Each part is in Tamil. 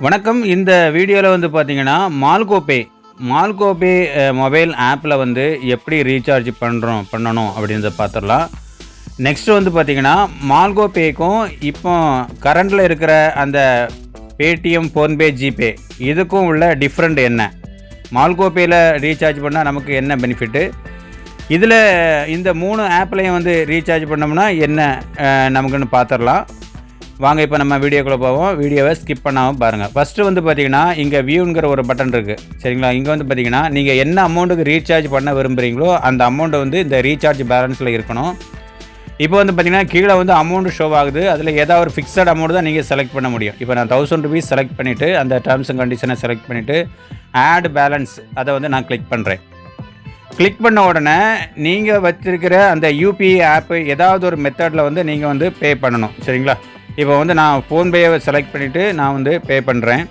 வணக்கம். இந்த வீடியோவில் வந்து பார்த்தீங்கன்னா மால்கோபே மால்கோபே மொபைல் ஆப்பில் வந்து எப்படி ரீசார்ஜ் பண்ணுறோம் பண்ணணும் அப்படின்றத பார்த்துடலாம் நெக்ஸ்ட்டு வந்து பார்த்தீங்கன்னா மால்கோபேக்கும் இப்போ கரண்டில் இருக்கிற அந்த பேடிஎம் ஃபோன்பே ஜிபே இதுக்கும் உள்ள டிஃப்ரெண்ட் என்ன? மால்கோபேயில் ரீசார்ஜ் பண்ணால் நமக்கு என்ன பெனிஃபிட்டு இதில் இந்த மூணு ஆப்லையும் வந்து ரீசார்ஜ் பண்ணோம்னா என்ன நமக்குன்னு பார்த்துடலாம் வாங்க இப்போ நம்ம வீடியோக்குள்ளே போவோம். வீடியோவை ஸ்கிப் பண்ணாமல் பாருங்கள் ஃபஸ்ட்டு வந்து பார்த்தீங்கன்னா இங்கே வியூங்கிற ஒரு பட்டன் இருக்குது சரிங்களா? இங்கே வந்து பார்த்தீங்கன்னா நீங்கள் என்ன அமௌண்ட்டுக்கு ரீசார்ஜ் பண்ண விரும்புகிறீங்களோ அந்த அமௌண்ட்டை வந்து இந்த ரீசார்ஜ் பேலன்ஸில் இருக்கணும். இப்போ வந்து பார்த்தீங்கன்னா கீழே வந்து அமௌண்ட் ஷோ ஆகுது. அதில் ஏதாவது ஒரு ஃபிக்ஸட் அமௌண்ட் தான் நீங்கள் செலக்ட் பண்ண முடியும். இப்போ நான் தௌசண்ட் ருபீஸ் செலக்ட் பண்ணிவிட்டு அந்த டேர்ம்ஸ் அண்ட் கண்டிஷனை செலக்ட் பண்ணிவிட்டு ஆட் பேலன்ஸ் அதை வந்து நான் கிளிக் பண்ணுறேன் கிளிக் பண்ண உடனே நீங்கள் வச்சுருக்கிற அந்த யூபிஐ ஆப்பு ஏதாவது ஒரு மெத்தடில் வந்து நீங்கள் வந்து பே பண்ணணும். சரிங்களா? இப்போ வந்து நான் ஃபோன்பேயை செலக்ட் பண்ணிவிட்டு நான் வந்து பே பண்ணுறேன்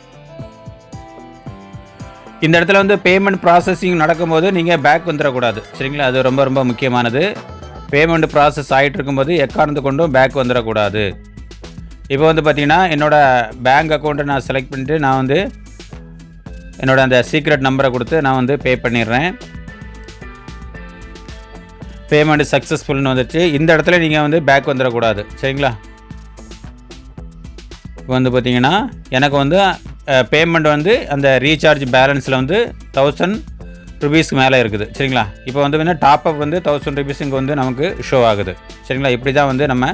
இந்த இடத்துல வந்து பேமெண்ட் ப்ராசஸிங் நடக்கும்போது நீங்கள் பேக் வந்துடக்கூடாது. சரிங்களா? அது ரொம்ப ரொம்ப முக்கியமானது. பேமெண்ட் ப்ராசஸ் ஆகிட்டு இருக்கும்போது எக்காரணத்து கொண்டும் பேக் வந்துடக்கூடாது. இப்போ வந்து பார்த்தீங்கன்னா என்னோடய பேங்க் அக்கௌண்ட்டை நான் செலக்ட் பண்ணிவிட்டு நான் வந்து என்னோடய அந்த சீக்ரெட் நம்பரை கொடுத்து நான் வந்து பே பண்ணிடுறேன். பேமெண்ட் சக்ஸஸ்ஃபுல்னு வந்துச்சு. இந்த இடத்துல நீங்கள் வந்து பேக் வந்துடக்கூடாது. சரிங்களா? இப்போ வந்து பார்த்தீங்கன்னா எனக்கு வந்து பேமெண்ட் வந்து அந்த ரீசார்ஜ் பேலன்ஸில் வந்து தௌசண்ட் ருபீஸ்க்கு மேலே இருக்குது. சரிங்களா? இப்போ வந்து டாப்அப் வந்து தௌசண்ட் ருபீஸ் இங்கே வந்து நமக்கு ஷோ ஆகுது. சரிங்களா? இப்படி தான் வந்து நம்ம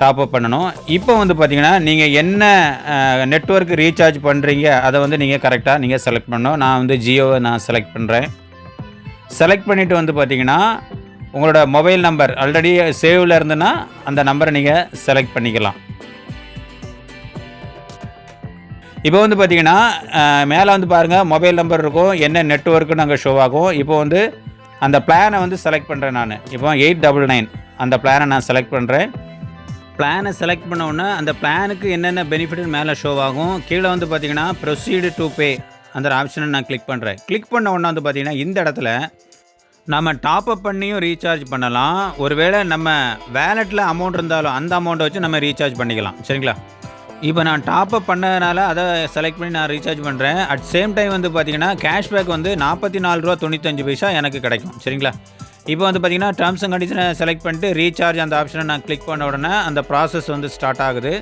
டாப்அப் பண்ணணும். இப்போ வந்து பார்த்திங்கன்னா நீங்கள் என்ன நெட்ஒர்க் ரீசார்ஜ் பண்ணுறீங்க அதை வந்து நீங்கள் கரெக்டாக நீங்கள் செலக்ட் பண்ணணும். நான் வந்து ஜியோவை நான் செலக்ட் பண்ணுறேன் செலக்ட் பண்ணிவிட்டு வந்து பார்த்திங்கன்னா உங்களோட மொபைல் நம்பர் ஆல்ரெடி சேவில் இருந்துன்னா அந்த நம்பரை நீங்கள் செலக்ட் பண்ணிக்கலாம். இப்போ வந்து பார்த்தீங்கன்னா மேலே வந்து பாருங்கள் மொபைல் நம்பர் இருக்கும் என்ன நெட்ஒர்க்குன்னு அங்கே ஷோ ஆகும். இப்போ வந்து அந்த பிளானை வந்து செலக்ட் பண்ணுறேன் நான். இப்போ எயிட் டபுள் நைன் அந்த பிளானை நான் செலக்ட் பண்ணுறேன் பிளானை செலக்ட் பண்ண அந்த பிளானுக்கு என்னென்ன பெனிஃபிட்னு மேலே ஷோ ஆகும். கீழே வந்து பார்த்தீங்கன்னா ப்ரொசீடு டு பே அந்த ஆப்ஷனை நான் கிளிக் பண்ணுறேன் கிளிக் பண்ண உடனே வந்து பார்த்தீங்கன்னா இந்த இடத்துல நம்ம டாப் அப் பண்ணியும் ரீசார்ஜ் பண்ணலாம். ஒருவேளை நம்ம வேலெட்டில் அமௌண்ட் இருந்தாலும் அந்த அமௌண்ட்டை வச்சு நம்ம ரீசார்ஜ் பண்ணிக்கலாம். சரிங்களா? இப்போ நான் டாப் அப் பண்ணதுனால அதை செலக்ட் பண்ணி நான் ரீசார்ஜ் பண்ணுறேன் அட் சேம் டைம் வந்து பார்த்தீங்கன்னா கேஷ்பேக் வந்து நாற்பத்தி நாலு ரூபா தொண்ணூத்தஞ்சு பைசா எனக்கு கிடைக்கும். சரிங்களா? இப்போ வந்து பார்த்தீங்கன்னா டேர்ம்ஸ் அண்ட் கண்டிஷனை செலக்ட் பண்ணிட்டு ரீசார்ஜ் அந்த ஆப்ஷனை நான் கிளிக் பண்ண உடனே அந்த ப்ராசஸ் வந்து ஸ்டார்ட் ஆகுது.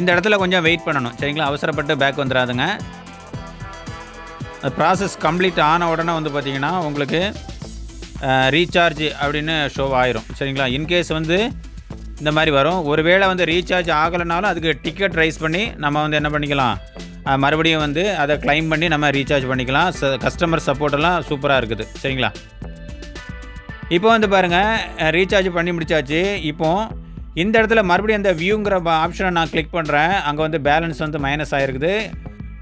இந்த இடத்துல கொஞ்சம் வெயிட் பண்ணணும். சரிங்களா? அவசரப்பட்டு பேக் வந்துடாதுங்க. ப்ராசஸ் கம்ப்ளீட் ஆன உடனே வந்து பார்த்திங்கன்னா உங்களுக்கு ரீசார்ஜ் அப்படின்னு ஷோ ஆயிரும். சரிங்களா? இன்கேஸ் வந்து இந்த மாதிரி வரும். ஒருவேளை வந்து ரீசார்ஜ் ஆகலைனாலும் அதுக்கு டிக்கெட் ரைஸ் பண்ணி நம்ம வந்து என்ன பண்ணிக்கலாம்? மறுபடியும் வந்து அதை க்ளைம் பண்ணி நம்ம ரீசார்ஜ் பண்ணிக்கலாம். கஸ்டமர் சப்போர்ட்டெல்லாம் சூப்பராக இருக்குது. சரிங்களா? இப்போ வந்து பாருங்கள் ரீசார்ஜ் பண்ணி முடிச்சாச்சு. இப்போ இந்த இடத்துல மறுபடியும் அந்த வியூங்கிற ஆப்ஷனை நான் கிளிக் பண்ணுறேன் அங்கே வந்து பேலன்ஸ் வந்து மைனஸ் ஆகிருக்குது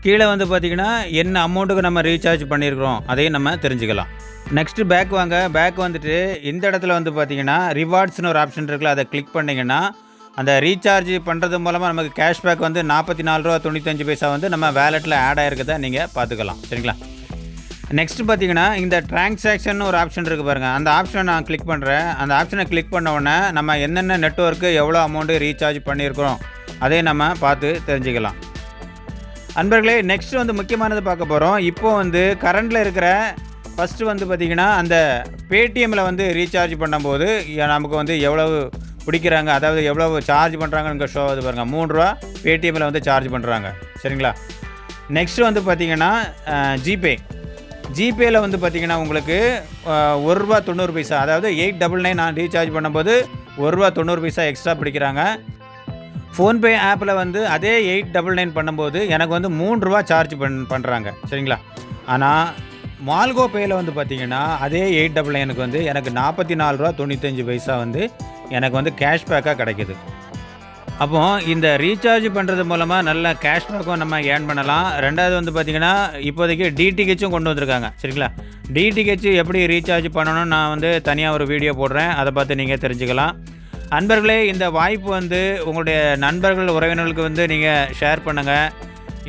கீழே வந்து பார்த்தீங்கன்னா என்ன அமௌண்ட்டுக்கு நம்ம ரீசார்ஜ் பண்ணியிருக்கிறோம் அதையும் நம்ம தெரிஞ்சுக்கலாம். நெக்ஸ்ட்டு பேக் வாங்க. பேக் வந்துட்டு இந்த இடத்துல வந்து பார்த்தீங்கன்னா ரிவார்ட்ஸ்னு ஒரு ஆப்ஷன் இருக்குல்ல அதை கிளிக் பண்ணிங்கன்னா அந்த ரீசார்ஜ் பண்ணுறது மூலமாக நமக்கு கேஷ்பேக் வந்து நாற்பத்தி நாலு ரூபா தொண்ணூத்தஞ்சு பைசா வந்து நம்ம வேலெட்டில் ஆட் ஆகிருக்கதை நீங்கள் பார்த்துக்கலாம் சரிங்களா? நெக்ஸ்ட் பார்த்தீங்கன்னா இந்த டிரான்சாக்ஷன் ஒரு ஆப்ஷன் இருக்குது பாருங்கள் அந்த ஆப்ஷனை நான் கிளிக் பண்ணுறேன் அந்த ஆப்ஷனை கிளிக் பண்ண உடனே நம்ம என்னென்ன நெட்வொர்க்கு எவ்வளோ அமௌண்ட்டு ரீசார்ஜ் பண்ணியிருக்கிறோம் அதே நம்ம பார்த்து தெரிஞ்சுக்கலாம். அன்பர்களே நெக்ஸ்ட் வந்து முக்கியமானது பார்க்க போகிறோம் இப்போ வந்து கரண்டில் இருக்கிற ஃபஸ்ட்டு வந்து பார்த்திங்கன்னா அந்த பேடிஎம்மில் வந்து ரீசார்ஜ் பண்ணும்போது நமக்கு வந்து எவ்வளவு பிடிக்கிறாங்க அதாவது எவ்வளவு சார்ஜ் பண்ணுறாங்கன்னு ஷோ ஆகுது பாருங்கள் மூணு ரூபா பேடிஎம்மில் வந்து சார்ஜ் பண்ணுறாங்க சரிங்களா? நெக்ஸ்ட் வந்து பார்த்திங்கன்னா ஜிபே ஜிபேயில் வந்து பார்த்திங்கன்னா உங்களுக்கு ஒரு ரூபா தொண்ணூறு பைசா அதாவது எயிட் டபுள் நைன் நான் ரீசார்ஜ் பண்ணும்போது ஒரு ரூபா தொண்ணூறு பைசா எக்ஸ்ட்ரா பிடிக்கிறாங்க. ஃபோன்பே ஆப்பில் வந்து அதே எயிட் டபுள் நைன் பண்ணும்போது எனக்கு வந்து மூணு ரூபா சார்ஜ் பண் பண்ணுறாங்க சரிங்களா? ஆனால் மால்கோ பேயில் வந்து பார்த்தீங்கன்னா அதே எயிட் டபுள் நைனுக்கு வந்து எனக்கு நாற்பத்தி நாலு ரூபா தொண்ணூத்தஞ்சு பைசா வந்து எனக்கு வந்து கேஷ்பேக்காக கிடைக்குது. அப்போ இந்த ரீசார்ஜ் பண்ணுறது மூலமாக நல்ல கேஷ்பேக்கும் நம்ம ஏர்ன் பண்ணலாம். ரெண்டாவது வந்து பார்த்திங்கன்னா இப்போதைக்கு டிடிஹெச்சும் கொண்டு வந்திருக்காங்க. சரிங்களா? டிடிஹெச் எப்படி ரீசார்ஜ் பண்ணணும்னு நான் வந்து தனியாக ஒரு வீடியோ போடுறேன். அதை பார்த்து நீங்கள் தெரிஞ்சுக்கலாம். அன்பர்களே இந்த வாய்ப்பு வந்து உங்களுடைய நண்பர்கள் உறவினர்களுக்கு வந்து நீங்கள் ஷேர் பண்ணுங்கள்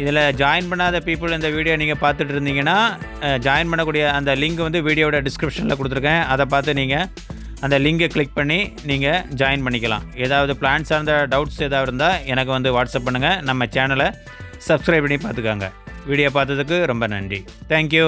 இதில் ஜாயின் பண்ணாத பீப்புள் இந்த வீடியோ நீங்கள் பார்த்துட்டு இருந்தீங்கன்னா ஜாயின் பண்ணக்கூடிய அந்த லிங்க் வந்து வீடியோட டிஸ்கிரிப்ஷனில் கொடுத்துருக்கேன். அதை பார்த்து நீங்கள் அந்த லிங்கை கிளிக் பண்ணி நீங்கள் ஜாயின் பண்ணிக்கலாம். ஏதாவது பிளான் சார்ந்த டவுட்ஸ் ஏதாவது இருந்தால் எனக்கு வந்து வாட்ஸ்அப் பண்ணுங்கள் நம்ம சேனலை சப்ஸ்கிரைப் பண்ணி பார்த்துக்காங்க. வீடியோ பார்த்ததுக்கு ரொம்ப நன்றி. தேங்க்யூ